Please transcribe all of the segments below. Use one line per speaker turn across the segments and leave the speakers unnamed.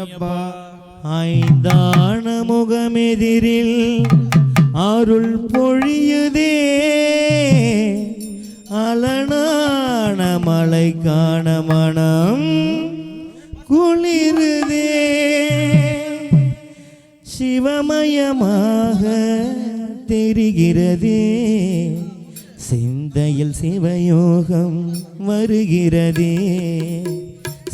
அப்பா
ஐந்தான முகமெதிரில் அருள் பொழியுதே. அலனான மலை காண மனம் குளிருதே. சிவமயமாக தெரிகிறதே. சிந்தையில் சிவயோகம் வருகிறதே.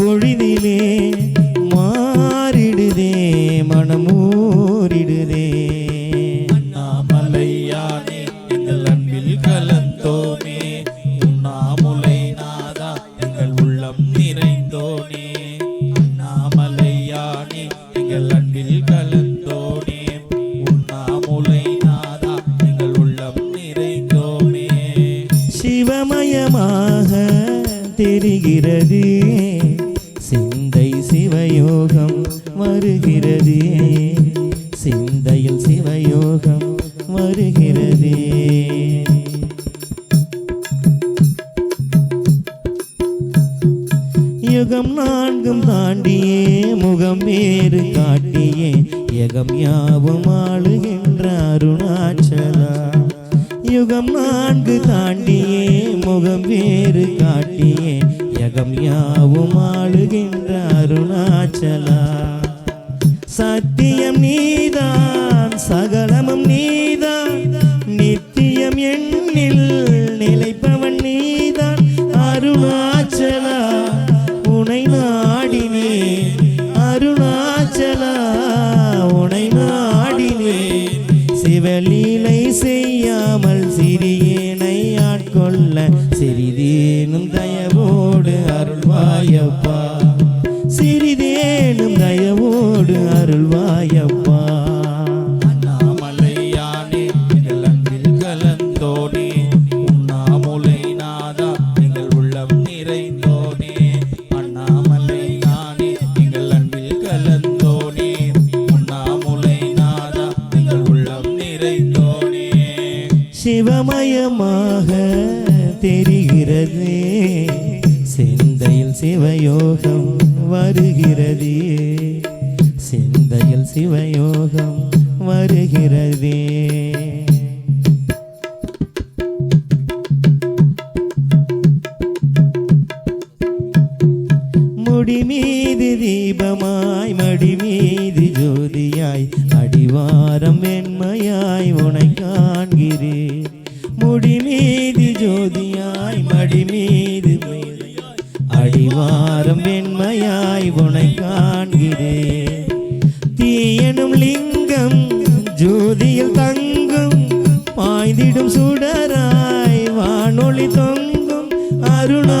பொழுதிலே மாறிடுதே மனமூறிடுதே.
அண்ணாமலையானே எங்கள் அன்பில் கலந்தோமே. உண்ணாமுலை நாதா எங்கள் உள்ளம் நிறைந்தோனே. அண்ணாமலையானே எங்கள் அன்பில் கலந்தோனே. உண்ணாமுலை நாதா எங்கள் உள்ளம் நிறைந்தோமே.
சிவமயமாக தெரிகிறது. சிவயோகம் வருகிறதே. சிந்தையில் சிவயோகம் வருகிறதே. யுகம் நான்கும் தாண்டியே முகம் வேறு காட்டியே. யகம் யாவும் ஆளுகின்ற அருணாச்சலா. யுகம் நான்கு தாண்டியே முகம் வேறு காட்டி யகம் யாவும் ஆளுகின்ற அருணாச்சலா. சத்தியம் நீதான் சகலமும் நீதான். நித்தியம் எண்ணில் நிலைப்பவன் நீதான். அருணா அருள்வாயப்பா
அண்ணாமலையானே அன்பில் கலந்தோனே. உண்ணாமுலை நாதா எங்கள் உள்ளம் நிறைந்தோனே. அண்ணாமலையானே எங்கள் அன்பில் கலந்தோனே. உண்ணாமுலை நாதா எங்கள் உள்ளம் நிறைந்தோனே.
சிவமயமாக தெரிகிறதே சிந்தையில் சிவயோகம் வருகிறதே. சிவயோகம் வருகிறதே. முடிமீது தீபமாய் மடிமீது ஜோதியாய் அடிவாரம் மென்மையாய் உனை காண்கிறேன். முடிமீது ஜோதியாய் மடிமீது அடிவாரம் மென்மையாய் உனை காண்கிறேன். எனும் லிங்கம் ஜோதியில் தங்கும் பாய்ந்திடும் சுடராய் வானொலி தொங்கும் அருணா